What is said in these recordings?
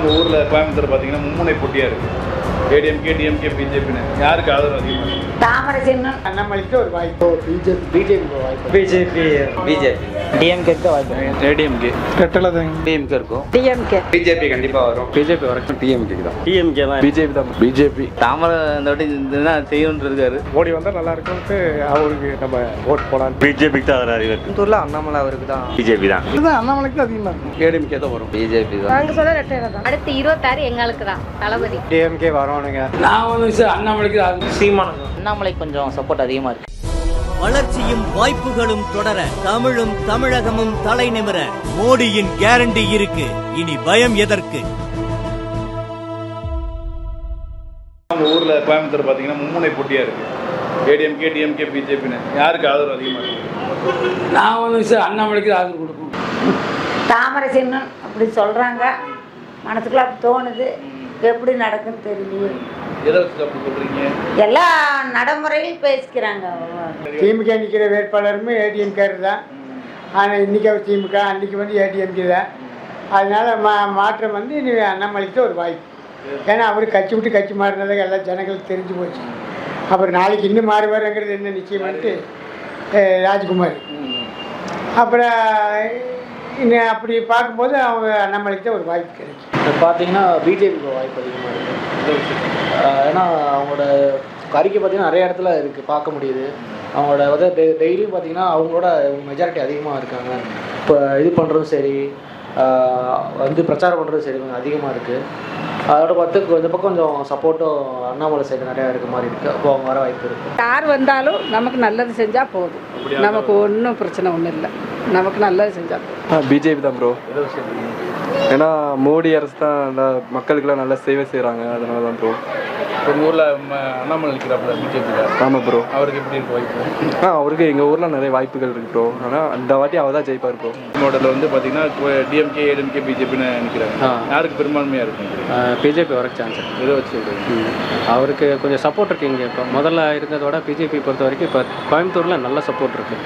நம்ம ஊரில் கோயம்புத்தூர் பார்த்தீங்கன்னா மும்முனை போட்டியாக இருக்குது ஏடிஎம்கே டிஎம்கே பிஜேபின்னு யாருக்கு ஆதரவு அதிகமாக இருக்கு தாமரை சின்னம் அண்ணாமலைக்கு ஒரு வாய்ப்பு பிஜேபி பிஜேபி வாய்ப்பு பிஜேபி பிஜேபி டிஎம்கேக்கு வாய்ப்பு ஏடிஎம்கே ரெட்டலை தான் டிஎம்கே இருக்கும் டிஎம்கே பிஜேபி கண்டிப்பாக வரும் பிஜேபி வரைக்கும் டிஎம்கே தான் டிஎம்கே தான் பிஜேபி தான் பிஜேபி தாமரை இந்த வாட்டி இந்த செய்யணும்னு இருக்காரு மோடி வந்தால் நல்லா இருக்கும்ட்டு அவருக்கு நம்ம ஓட் போடலாம் பிஜேபிக்கு தான் அவர் அறிவு கோயம்புத்தூர்ல அண்ணாமலை அவருக்கு தான் பிஜேபி தான் இதுதான் அண்ணாமலைக்கு அதிகமாக இருக்கும் ஏடிஎம்கே தான் வரும் பிஜேபி தான் நாங்கள் சொல்ல ரெட்டையில தான் அடுத்து இருபத்தாறு எங்களுக்கு தான் தளபதி டிஎம்கே வரணுங்க நான் வந்து அண்ணாமலைக்கு சீமானம் அண்ணாமலை கொஞ்சம் சப்போர்ட் அதிகமாக இருக்கு. வளர்ச்சியும் வாய்ப்புகளும் தொடர தமிழும் தமிழகமும் தலைநிமிர மோடியின் கேரண்டி இருக்கு. இனி பயம் எதற்கு? நம்ம ஊரில் கோயம்புத்தூர் பார்த்தீங்கன்னா மும்முனை போட்டியாக இருக்குது ஏடிஎம்கே டிஎம்கே பிஜேபின்னு. யாருக்கு ஆதரவு அதிகமாக இருக்கு? நான் வந்து சார் அண்ணாமலைக்கு ஆதரவு கொடுப்போம் தாமரை சின்னம் அப்படி சொல்கிறாங்க மனசுக்குள்ள தோணுது. எப்படி நடக்குன்னு தெரியலையே. எல்லா நடைமுறையும் பேசிக்கிறாங்க திமுக நிற்கிற வேட்பாளருமே ஏடிஎம்கேர் தான். ஆனால் இன்றைக்கி அவர் திமுக அன்றைக்கி வந்து ஏடிஎம்கே தான். அதனால மா மாற்றம் வந்து இனி அண்ணாமலைக்கு தான் ஒரு வாய்ப்பு. ஏன்னா அவர் கட்சி விட்டு கட்சி மாறினதாக எல்லா ஜனங்களுக்கு தெரிஞ்சு போச்சு. அப்புறம் நாளைக்கு இன்னும் மாறுவாருங்கிறது என்ன நிச்சயமான்ட்டு ராஜ்குமார். அப்புறம் இன்னும் அப்படி பார்க்கும்போது அவங்க அண்ணாமலைக்கு தான் ஒரு வாய்ப்பு கிடைக்கும். பார்த்தீங்கன்னா பிஜேபிக்கு வாய்ப்பு அதிகமாக இருக்குது ஏன்னா அவங்களோட அறிக்கை பார்த்தீங்கன்னா நிறைய இடத்துல இருக்குது பார்க்க முடியுது. அவங்களோட வந்து டெய்லியும் பார்த்தீங்கன்னா அவங்களோட மெஜாரிட்டி அதிகமாக இருக்காங்க. இப்போ இது பண்ணுறதும் சரி வந்து பிரச்சாரம் பண்ணுறதும் சரி கொஞ்சம் அதிகமாக இருக்குது அதோட பார்த்து இந்த பக்கம் கொஞ்சம் சப்போர்ட்டும் அண்ணாமலை சைடு நிறையா இருக்க மாதிரி இருக்குது அப்போ அவங்க வர வாய்ப்பு இருக்குது யார் வந்தாலும் நமக்கு நல்லது செஞ்சால் போதும். நமக்கு ஒன்றும் பிரச்சனை ஒன்றும் இல்லை. நமக்கு நல்லது செஞ்சால் போதும். பிஜேபி தான் ப்ரோ ஏன்னா மோடி அரசு தான் நல்லா மக்களுக்கெல்லாம் நல்லா சேவை செய்கிறாங்க அதனால தான் ப்ரோ உங்கள் ஊரில் அண்ணாமலை நிற்கிறாப்புல பிஜேபியில் ஆமாம் ப்ரோ அவருக்கு எப்படி இருக்கு வாய்ப்பு? ஆ அவருக்கு எங்கள் ஊரில் நிறைய வாய்ப்புகள் இருக்கு ப்ரோ ஆனால் அந்த வாட்டி அவர் தான் ஜெயிப்பார் ப்ரோ மாடலில் வந்து பார்த்தீங்கன்னா டிஎம்கே ஏடிஎம்கே பிஜேபின்னு நிற்கிறாங்க யாருக்கு பெரும்பான்மையாக இருக்கும் பிஜேபி வர சான்ஸ் எதை வச்சு அவருக்கு கொஞ்சம் சப்போர்ட் இருக்குது இங்கே. இப்போ முதல்ல இருந்ததோட பிஜேபி பொறுத்த வரைக்கும் இப்போ கோயம்புத்தூரில் நல்ல சப்போர்ட் இருக்குது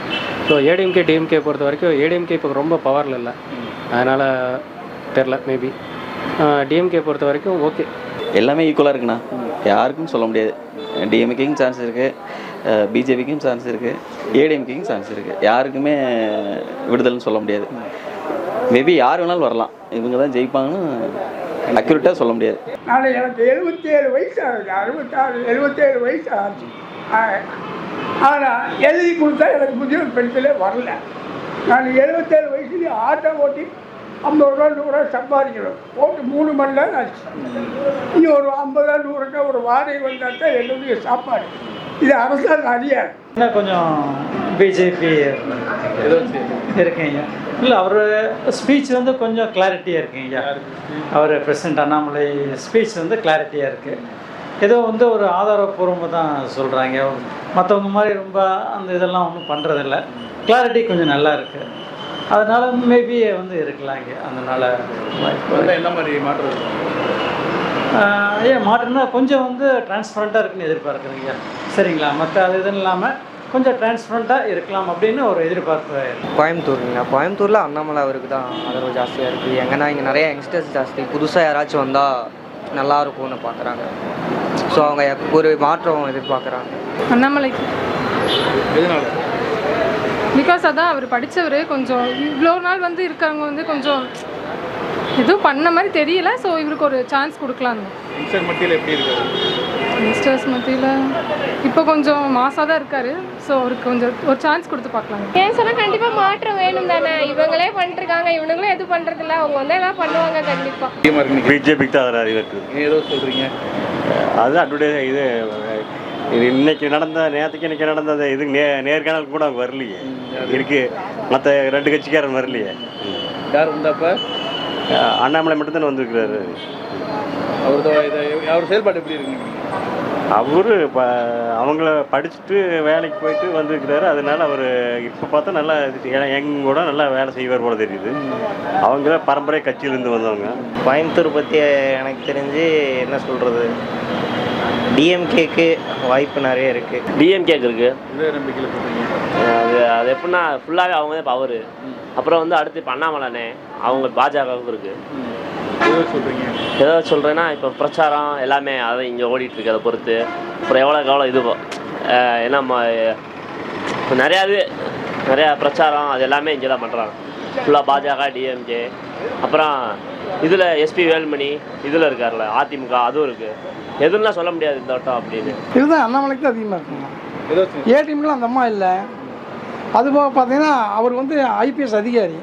ஸோ ஏடிஎம்கே டிஎம்கே பொறுத்த வரைக்கும் ஏடிஎம்கே இப்போ ரொம்ப பவரில் இல்லை. அதனால் தெரில மேபி டிஎம்கே பொறுத்த வரைக்கும் ஓகே எல்லாமே ஈக்குவலாக இருக்குண்ணா. யாருக்கும் சொல்ல முடியாது. டிஎம்கேக்கும் சான்ஸ் இருக்குது பிஜேபிக்கும் சான்ஸ் இருக்குது ஏடிஎம்கேக்கும் சான்ஸ் இருக்குது யாருக்குமே விடுதல்னு சொல்ல முடியாது. மேபி யார் வேணாலும் வரலாம். இவங்க தான் ஜெயிப்பாங்கன்னு அக்யூரேட்டாக சொல்ல முடியாது. நாளை எனக்கு எழுபத்தி ஏழு வயசு ஆகுது அறுபத்தாறு எழுபத்தேழு வயசு ஆச்சு ஆனால் எழுதி கொடுத்தா எனக்கு முதியோர் பென்ஷனே வரல. நான் எழுபத்தேழு வயசுலேயே ஆட்டோ ஓட்டி ஐம்பது ரூபா நூறுரூவா சம்பாதிக்கணும். ஓட்டு மூணு மணி நேரம் ஆச்சு. இனி ஒரு ஐம்பது நூறுரூவா ஒரு வாடகை வந்தால் தான் என்னுடைய சாப்பாடு. இது அரசாங்க அதிகாரம். இன்னும் கொஞ்சம் பிஜேபி இருக்கீங்க? இல்லை அவர் ஸ்பீச் வந்து கொஞ்சம் கிளாரிட்டியாக இருக்குங்க. அவர் பிரசிடண்ட் அண்ணாமலை ஸ்பீச் வந்து கிளாரிட்டியாக இருக்குது ஏதோ வந்து ஒரு ஆதாரப்பூர்வமாக தான் சொல்கிறாங்க மற்றவங்க மாதிரி ரொம்ப அந்த இதெல்லாம் ஒன்றும் பண்ணுறதில்ல கிளாரிட்டி கொஞ்சம் நல்லா இருக்குது அதனால மேபி வந்து இருக்கலாம் இங்கே அதனால வாய்ப்பு என்ன மாதிரி மாற்றம் ஏன் மாற்றம்னா கொஞ்சம் வந்து டிரான்ஸ்பரண்ட்டாக இருக்குன்னு எதிர்பார்க்குறீங்க. சரிங்களா? மற்ற அது இதுன்னு இல்லாமல் கொஞ்சம் டிரான்ஸ்பரண்ட்டாக இருக்கலாம் அப்படின்னு ஒரு எதிர்பார்ப்பு கோயம்புத்தூருங்க கோயம்புத்தூரில் அண்ணாமலை அவருக்கு தான் ஆதரவு ஜாஸ்தியாக இருக்குது எங்கன்னா இங்கே நிறைய யங்ஸ்டர்ஸ் ஜாஸ்தி. புதுசாக யாராச்சும் வந்தால் நல்லா இருக்கும்னு பார்க்குறாங்க ஸோ அவங்க ஒரு மாற்றம் எதிர்பார்க்குறாங்க. அண்ணாமலைக்கு எதனால? பிகாஸ் அதான் அவர் படித்தவர் கொஞ்சம் இவ்வளோ நாள் வந்து இருக்கவங்க வந்து கொஞ்சம் எதுவும் பண்ண மாதிரி தெரியல. ஸோ இவருக்கு ஒரு சான்ஸ் கொடுக்கலாம் யங்ஸ்டர்ஸ் மத்தியில் இப்போ கொஞ்சம் மாசாக தான் இருக்காரு. ஸோ அவருக்கு கொஞ்சம் ஒரு சான்ஸ் கொடுத்து பார்க்கலாம் ஏன் சொன்னா கண்டிப்பா மாற்றம் வேணும் தானே. இவங்களே பண்ணிட்டு இருக்காங்க இவனுங்களும் எதுவும் பண்றது இல்ல அவங்க வந்து எல்லாம் பண்ணுவாங்க கண்டிப்பா. அதிகமாக இருக்கு பிஜேபிக்கு தான் அவர் அறிவு இருக்குது நீங்கள் ஏதோ சொல்கிறீங்க அது அட்வர்டைஸ் இது இது இன்னைக்கு நடந்த நேற்றுக்கு இன்னைக்கு நடந்த அந்த இது நே நேர்காணல் கூட அவங்க வரலையே. இருக்கு. மற்ற ரெண்டு கட்சிக்காரன் வரலையே. யார் வந்தாப்ப அண்ணாமலை மட்டும்தானே வந்திருக்கிறாரு. அவர் அவர் செயல்பாடு எப்படி இருக்குன்னு அவரு ப அவங்கள படிச்சுட்டு வேலைக்கு போயிட்டு வந்திருக்கிறாரு. அதனால அவர் இப்போ பார்த்தா நல்லா எங்கூட நல்லா வேலை செய்வார் போல தெரியுது. அவங்க பரம்பரை கட்சியிலேருந்து வந்தவங்க. கோயம்புத்தூர் பற்றி எனக்கு தெரிஞ்சு என்ன சொல்கிறது டிஎம்கேக்கு வாய்ப்பு நிறைய இருக்குது டிஎம்கேக்கு இருக்கு. எந்த நம்பிக்கையில் சொல்கிறீங்க அது அது எப்படின்னா ஃபுல்லாகவே அவங்க தான் பவர் அப்புறம் வந்து அடுத்து இப்போ அண்ணாமலைனே அவங்க பாஜகவுக்கு இருக்கு. எதை சொல்கிறீங்க எதை சொல்கிறேன்னா இப்போ பிரச்சாரம் எல்லாமே அதை இங்கே ஓடிட்டு இருக்கு அதை பொறுத்து. அப்புறம் எவ்வளோக்கு எவ்வளோ இது ஏன்னா ம- இப்போ நிறையா இது நிறையா பிரச்சாரம் அது எல்லாமே இங்கே தான் பண்ணுறாங்க ஃபுல்லாக பாஜக டிஎம்கே அப்புறம் இதில் எஸ்பி வேல்மணி இதில் இருக்கார்ல அதிமுக அதுவும் இருக்குது எதுலாம் சொல்ல முடியாது இந்த வட்டம் அப்படின்னு. இதுதான் அண்ணாமலைக்கு தான் அதிகமாக இருக்குங்க ஏதோ ஏடிஎம்கெலாம் அந்த அம்மா இல்லை. அதுபோக பார்த்தீங்கன்னா அவர் வந்து ஐபிஎஸ் அதிகாரி.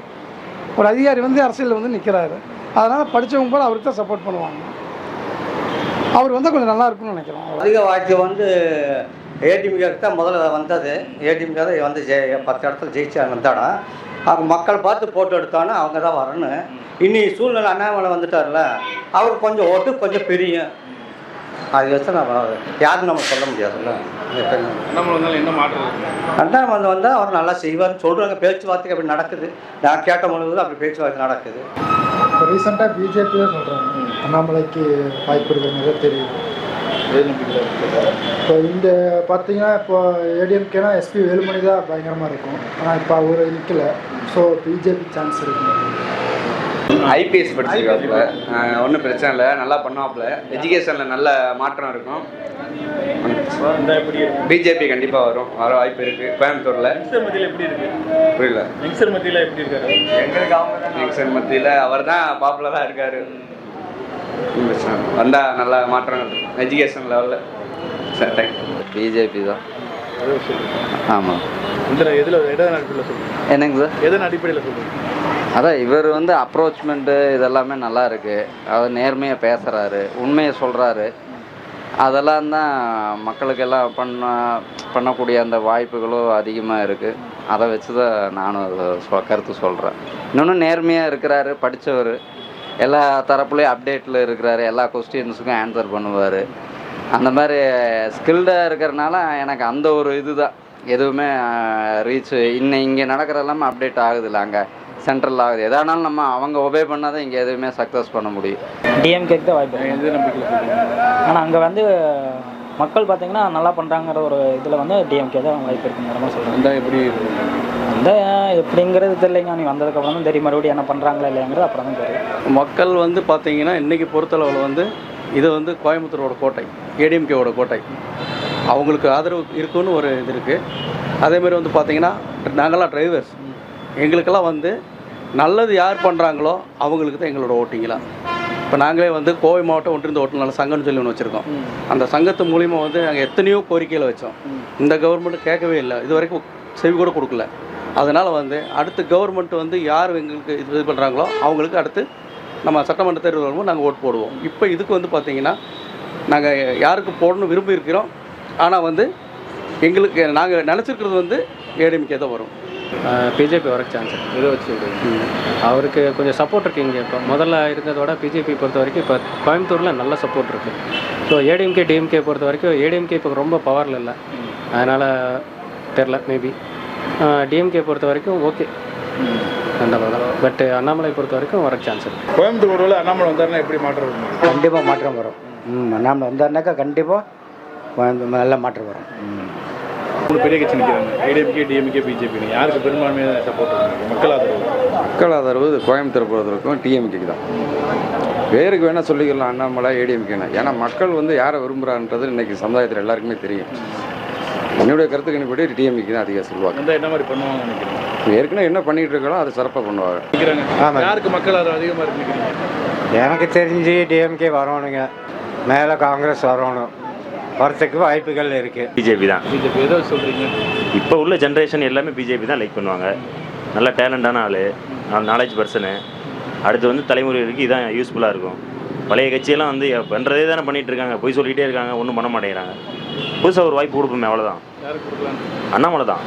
ஒரு அதிகாரி வந்து அரசியலில் வந்து நிற்கிறாரு அதனால் படித்தவங்க போல அவருக்கு தான் சப்போர்ட் பண்ணுவாங்க. அவர் வந்தால் கொஞ்சம் நல்லா இருக்கும்னு நினைக்கிறோம் அதிக வாய்ப்பு வந்து ஏடிஎம்கேக்கு தான் முதல்ல வந்தது. ஏடிஎம்கே தான் வந்து ஜெய பத்து இடத்துல ஜெயிச்சு வந்தாடா அவங்க மக்கள் பார்த்து போட்டோ எடுத்தானே அவங்க தான் வரணும். இன்னி சூழ்நிலை அண்ணாமலை வந்துட்டார்ல அவருக்கு கொஞ்சம் ஓட்டு கொஞ்சம் பிரியும். அது வச்சு நம்ம யாரும் நம்ம சொல்ல முடியாதுல்ல? அண்ணாமலை வந்தால் அவர் நல்லா செய்வார்னு சொல்கிறாங்க பேச்சுவார்த்தைக்கு அப்படி நடக்குது. நான் கேட்ட முழுவதும் அப்படி பேச்சுவார்த்தை நடக்குது. இப்போ ரீசெண்டாக பிஜேபி தான் சொல்கிறாங்க அண்ணாமலைக்கு வாய்ப்பு இருக்கிறது தெரியுது. இருக்கு? இப்போ இங்கே பார்த்தீங்கன்னா இப்போ ஏடிஎம்கேனா எஸ்பி வேலுமணி தான் பயங்கரமாக இருக்கும். ஆனால் இப்போ அவர் நிற்கல ஸோ பிஜேபி சான்ஸ் இருக்கு. ஐபிஎஸ் படிச்சிருக்காப்புல. ஒன்றும் பிரச்சனை இல்லை. நல்லா பண்ணுவாப்புல. எஜுகேஷனில் நல்ல மாற்றம் இருக்கும். இந்த எப்படி இருக்கு பிஜேபி கண்டிப்பாக வரும். வர வாய்ப்பு இருக்குது கோயம்புத்தூரில். யங்ஸ்டர் மத்தியில் எப்படி இருக்கு? புரியல. யங்ஸ்டர் மத்தியில் எப்படி இருக்காரு? எலெக்ஷன் மத்தியில் அவர் தான் பாப்புலராக இருக்கார். வந்தால் நல்ல மாற்றம் இருக்கும். எஜுகேஷன் லெவலில் பிஜேபி தான். ஆமாம் என்னங்க சார்? எதன் அடிப்படையில் சொல்லுங்க அதான் இவர் வந்து அப்ரோச்மெண்ட்டு இதெல்லாமே நல்லா இருக்கு. அவர் நேர்மையாக பேசுகிறாரு உண்மையை சொல்கிறாரு அதெல்லாம் தான் மக்களுக்கெல்லாம் பண்ண பண்ணக்கூடிய அந்த வாய்ப்புகளும் அதிகமாக இருக்குது அதை வச்சு தான் நானும் அதை கருத்து சொல்கிறேன் இன்னொன்று நேர்மையாக இருக்கிறாரு படித்தவர் எல்லா தரப்புலையும் அப்டேட்டில் இருக்கிறாரு. எல்லா கொஸ்டின்ஸுக்கும் ஆன்சர் பண்ணுவார். அந்த மாதிரி ஸ்கில்டாக இருக்கிறனால எனக்கு அந்த ஒரு இதுதான். எதுவுமே ரீச் இன்னும் இங்கே நடக்கிற எல்லாமே அப்டேட் ஆகுதுல்ல. அங்கே சென்ட்ரல் ஆகுது. எதானாலும் நம்ம அவங்க ஒபே பண்ணால் தான் இங்கே எதுவுமே சக்ஸஸ் பண்ண முடியும். டிஎம்கேக்கு தான் வாய்ப்பு ஆனால் அங்கே வந்து மக்கள் பார்த்தீங்கன்னா நல்லா பண்ணுறாங்கிற ஒரு இதில் வந்து டிஎம்கே தான் வாய்ப்பு இருக்குங்கிற மாதிரி வந்தால் எப்படி? அந்த எப்படிங்கிறது தெரியலைங்க. நீ வந்ததுக்கப்புறம் தான் தெரியும். மறுபடியும் என்ன பண்ணுறாங்களா இல்லையாங்கிறது அப்புறம் தான் தெரியும். மக்கள் வந்து பார்த்தீங்கன்னா இன்றைக்கி பொறுத்தளவில் வந்து இது வந்து கோயம்புத்தூரோட கோட்டை ஏடிஎம்கேவோட கோட்டை. அவங்களுக்கு ஆதரவு இருக்குன்னு ஒரு இது இருக்குது அதேமாதிரி வந்து பார்த்திங்கன்னா நாங்களாம் டிரைவர்ஸ் எங்களுக்கெல்லாம் வந்து நல்லது யார் பண்ணுறாங்களோ அவங்களுக்கு தான் எங்களோட ஓட்டிங்களாம் இப்போ நாங்களே வந்து கோவை மாவட்டம் ஒன்றிருந்த ஓட்டுநர் சங்கம்னு சொல்லி ஒன்று வச்சுருக்கோம். அந்த சங்கத்து மூலிமா வந்து நாங்கள் எத்தனையோ கோரிக்கையில் வச்சோம். இந்த கவர்மெண்ட் கேட்கவே இல்லை. இது வரைக்கும் செவி கூட கொடுக்கல. அதனால் வந்து அடுத்து கவர்மெண்ட் வந்து யார் எங்களுக்கு இது இது பண்ணுறாங்களோ அவங்களுக்கு அடுத்து நம்ம சட்டமன்ற தேர்தல் வரும்போது நாங்கள் ஓட்டு போடுவோம். இப்போ இதுக்கு வந்து பார்த்தீங்கன்னா நாங்கள் யாருக்கு போடணும் விரும்பி இருக்கிறோம். ஆனால் வந்து எங்களுக்கு நாங்கள் நினச்சிருக்கிறது வந்து ஏடிஎம்கே தான் வரும். பிஜேபி வர சான்ஸ் இதை வச்சு அவருக்கு கொஞ்சம் சப்போர்ட் இருக்குது இங்கே இப்போ. முதல்ல இருந்ததோட பிஜேபி பொறுத்த வரைக்கும் இப்போ கோயம்புத்தூரில் நல்ல சப்போர்ட் இருக்குது ஸோ ஏடிஎம்கே டிஎம்கே பொறுத்த வரைக்கும் ஏடிஎம்கே இப்போ ரொம்ப பவரில் இல்லை. அதனால் தெரில மேபி டிஎம்கே பொறுத்த வரைக்கும் ஓகே மாதிரி தான் பட் அண்ணாமலை பொறுத்த வரைக்கும் வர சான்ஸ் இருக்குது கோயம்புத்தூர் ஒருவேளை அண்ணாமலை வந்தாருன்னா எப்படி மாற்றம் கண்டிப்பாக மாற்றம் வரும். ம் அண்ணாமலை வந்தாருனாக்கா கண்டிப்பாக நல்ல மாற்றம் வரும். ம் மூணு பெரிய கட்சி நிற்கிறாங்க ஏடிஎம்கே டிஎம்கே பிஜேபி யாருக்கு பெரும்பான்மையாக சப்போர்ட் மக்கள் ஆதரவு மக்கள் ஆதரவு கோயம்புத்தூர் பொறுத்தவரைக்கும் டிஎம்கேக்கு தான். வேருக்கு வேணால் சொல்லிக்கலாம் அண்ணாமலை ஏடிஎம்கேனா ஏன்னா மக்கள் வந்து யாரை விரும்புகிறான்றது இன்னைக்கு சமுதாயத்தில் எல்லாருக்குமே தெரியும். என்னுடைய கருத்து கணிப்படி டிஎம்கே தான் அதிகம் சொல்லுவாங்க. என்ன மாதிரி பண்ணுவாங்கன்னு நினைக்கிறீங்க? ஏற்கனவே என்ன பண்ணிட்டு இருக்காங்களோ அதை சிறப்பாக பண்ணுவாங்க. யாருக்கு மக்கள் ஆதரவு அதிகமாக இருக்கு நினைக்கிறீங்க? எனக்கு தெரிஞ்சு டிஎம்கே வரணுங்க. மேலே காங்கிரஸ் வரணும். வரத்துக்கு வாய்ப்புகள் இருக்குது பிஜேபி தான். பிஜேபி எதை வச்சு சொல்கிறீங்க இப்போ உள்ள ஜென்ரேஷன் எல்லாமே பிஜேபி தான் லைக் பண்ணுவாங்க. நல்ல டேலண்டான ஆள். நாலேஜ் பர்சனு அடுத்து வந்து தலைமுறைகளுக்கு இதான் யூஸ்ஃபுல்லாக இருக்கும். பழைய கட்சியெல்லாம் வந்து பண்ணுறதே தானே பண்ணிட்டு இருக்காங்க. போய் சொல்லிகிட்டே இருக்காங்க. ஒன்றும் பண்ண மாட்டேங்கிறாங்க. புதுசாக ஒரு வாய்ப்பு கொடுப்போமே அவ்வளோதான் யாருக்கு கொடுக்கலாம்? அண்ணாமலை தான்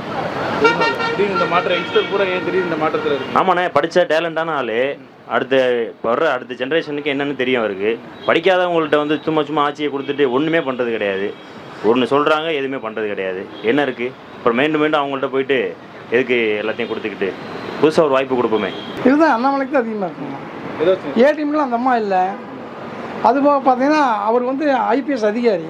திடீர்னு இந்த மாற்றம் யங்ஸ்டர் பூரா ஏன் திடீர்னு இந்த மாற்றத்தில் இருக்கு? ஆமாண்ணே படித்த டேலண்டான ஆள் அடுத்த வர்ற அடுத்த ஜென்ரேஷனுக்கு என்னென்னு தெரியும் அவருக்கு. படிக்காதவங்கள்ட்ட வந்து சும்மா சும்மா ஆட்சியை கொடுத்துட்டு ஒன்றுமே பண்ணுறது கிடையாது. ஒன்று சொல்கிறாங்க எதுவுமே பண்ணுறது கிடையாது. என்ன இருக்குது அப்புறம் மீண்டும் மீண்டும் அவங்கள்ட்ட போயிட்டு எதுக்கு எல்லாத்தையும் கொடுத்துக்கிட்டு? புதுசாக ஒரு வாய்ப்பு கொடுப்போமே. இதுதான் அண்ணாமலைக்கு தான் அதிகமாக வச்சு ஏடிஎம்கெலாம் அந்த அம்மா இல்லை. அதுபோக பார்த்தீங்கன்னா அவர் வந்து ஐபிஎஸ் அதிகாரி.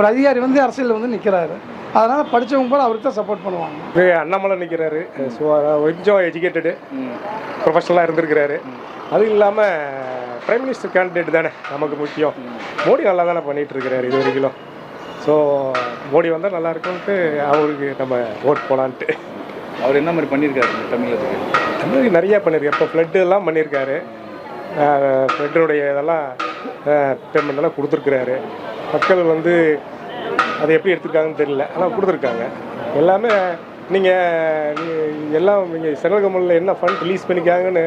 ஒரு அதிகாரி வந்து அரசியலில் வந்து நிற்கிறாரு அதனால் படித்தவங்க போல அவருக்கு தான் சப்போர்ட் பண்ணுவாங்க. இது அண்ணாமலை நிற்கிறாரு ஸோ கொஞ்சம் எஜுகேட்டடு ப்ரொஃபஷனலாக இருந்திருக்கிறாரு. அதுவும் இல்லாமல் பிரைம் மினிஸ்டர் கேண்டிடேட் தானே நமக்கு முக்கியம். மோடி நல்லா தானே பண்ணிகிட்டு இருக்கிறாரு இது வரைக்கும். ஸோ மோடி வந்தால் நல்லா இருக்கும்ட்டு அவருக்கு நம்ம ஓட் போகலான்ட்டு அவர் என்ன மாதிரி பண்ணியிருக்காரு தமிழகத்துக்கு? தமிழுக்கு நிறையா பண்ணியிருக்காரு இப்போ ஃப்ளட்டு எல்லாம் பண்ணியிருக்காரு ஃப்ளட்டினுடைய இதெல்லாம் பேமெண்ட் எல்லாம் கொடுத்துருக்குறாரு. மக்கள் வந்து அதை எப்படி எடுத்துருக்காங்கன்னு தெரியல. ஆனால் கொடுத்துருக்காங்க. எல்லாமே நீங்கள் எல்லாம் நீங்கள் சென்ட்ரல் என்ன ஃபண்ட் ரிலீஸ் பண்ணிக்காங்கன்னு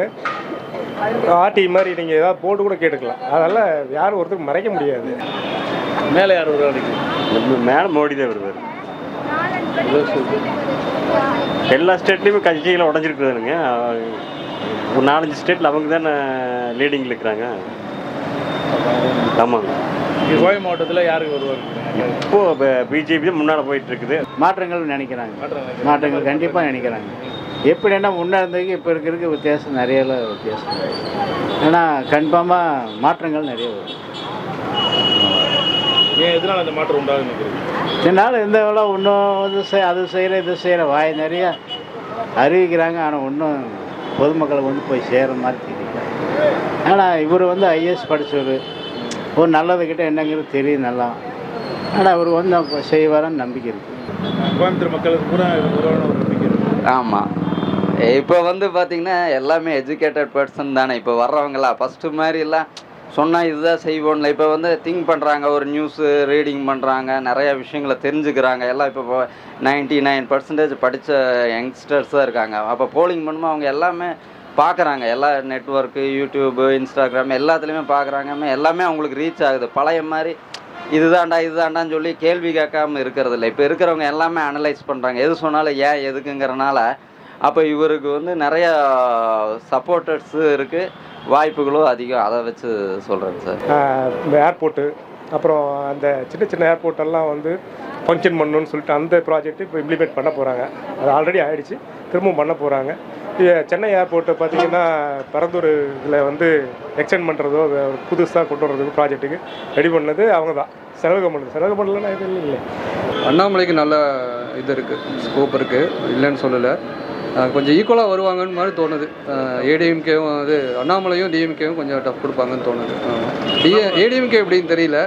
ஆர்டி மாதிரி நீங்கள் ஏதாவது போட்டு கூட கேட்டுக்கலாம். அதனால் யாரும் ஒருத்தருக்கு மறைக்க முடியாது. மேலே யார் வருவாங்க? மேலே மோடி தான் வருவார். எல்லா ஸ்டேட்லேயுமே கட்சிகளை உடஞ்சிருக்குதுங்க ஒரு நாலஞ்சு ஸ்டேட்டில் அவங்க தானே லீடிங்கில் இருக்கிறாங்க. ஆமாங்க. கோவை மாவட்டத்தில் யாருக்கு வருவார் இப்போ பிஜேபி தான் முன்னால் போயிட்டு இருக்குது மாற்றங்கள் நினைக்கிறாங்க. மாற்றங்கள் கண்டிப்பாக நினைக்கிறாங்க. எப்படின்னா முன்னே இருந்ததுக்கு இப்போ இருக்கிறதுக்கு வித்தியாசம் நிறைய வித்தியாசம். ஏன்னா கன்ஃபார்மாக மாற்றங்கள் நிறைய வரும். ஏன் எதனால் அந்த மாற்றம் நினைக்கிறீங்க? இதனால் இந்த வேலை இன்னும் இது செய் அது செய்கிற இது செய்கிற வாய் நிறைய அறிவிக்கிறாங்க ஆனால் இன்னும் பொதுமக்களுக்கு வந்து போய் சேர மாதிரி தெரியல ஆனால் இவர் வந்து ஐஏஎஸ் படித்தவர் ஒரு நல்லது கிட்ட என்னங்கிறது தெரியும் நல்லா. ஆனால் அவர் வந்து செய்வாருன்னு நம்பிக்கை இருக்குது கோயம்புத்தூர் மக்களுக்கு வருவான ஒரு நம்பிக்கை இருக்கு. ஆமாம் இப்போ வந்து பார்த்தீங்கன்னா எல்லாமே எஜுகேட்டட் பர்சன் தானே. இப்போ வர்றவங்களாம் ஃபஸ்ட்டு மாதிரிலாம் சொன்னால் இதுதான் செய்வோம்ல. இப்போ வந்து திங்க் பண்ணுறாங்க ஒரு நியூஸு ரீடிங் பண்ணுறாங்க நிறைய விஷயங்களை தெரிஞ்சுக்கிறாங்க. எல்லாம் இப்போ நைன்டி நைன் பர்சன்டேஜ் படித்த யங்ஸ்டர்ஸ் தான் இருக்காங்க. அப்போ போலிங் பண்ணும்போது அவங்க எல்லாமே பார்க்குறாங்க எல்லா நெட்ஒர்க்கு யூடியூப்பு இன்ஸ்டாகிராம் எல்லாத்துலேயுமே பார்க்குறாங்க எல்லாமே அவங்களுக்கு ரீச் ஆகுது. பழைய மாதிரி இதுதான்டா இதுதான்டான்னு சொல்லி கேள்வி கேட்காம இருக்கிறதில்ல. இப்போ இருக்கிறவங்க எல்லாமே அனலைஸ் பண்ணுறாங்க எது சொன்னாலும் ஏன் எதுக்குங்கிறனால அப்போ இவருக்கு வந்து நிறையா சப்போர்ட்டர்ஸு இருக்குது வாய்ப்புகளும் அதிகம். அதை வச்சு சொல்கிறேங்க சார். இந்த ஏர்போர்ட்டு அப்புறம் அந்த சின்ன சின்ன ஏர்போர்ட் எல்லாம் வந்து ஃபங்க்ஷன் பண்ணணும்னு சொல்லிட்டு அந்த ப்ராஜெக்ட் இப்போ இம்ப்ளிமெண்ட் பண்ண போகிறாங்க அது ஆல்ரெடி ஆயிடுச்சு. திரும்பவும் பண்ண போகிறாங்க சென்னை ஏர்போர்ட்டை பார்த்தீங்கன்னா பரந்தூர் இதில் வந்து எக்ஸ்டெண்ட் பண்ணுறதோ புதுசாக கொண்டு வர்றதுக்கு ப்ராஜெக்ட்டுக்கு ரெடி பண்ணது அவங்க தான் செலவு கவர்மெண்ட் செலவு கவர்மெண்ட்லாம் எதுவும் இல்லை அண்ணாமலைக்கு நல்ல இது இருக்குது ஸ்கோப் இருக்குது இல்லைன்னு சொல்லலை. கொஞ்சம் ஈக்குவலாக வருவாங்கன்னு மாதிரி தோணுது. ஏடிஎம்கேவும் அது அண்ணாமலையும் டிஎம்கேவும் கொஞ்சம் டஃப் கொடுப்பாங்கன்னு தோணுது. டிஏ ஏடிஎம்கே எப்படின்னு தெரியல.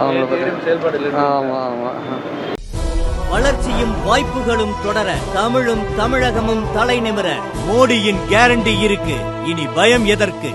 அவங்கள பற்றி ஆமாம் ஆமாம் வளர்ச்சியும் வாய்ப்புகளும் தொடர தமிழும் தமிழகமும் தலைநிமிர மோடியின் கேரண்டி இருக்கு. இனி பயம் எதற்கு?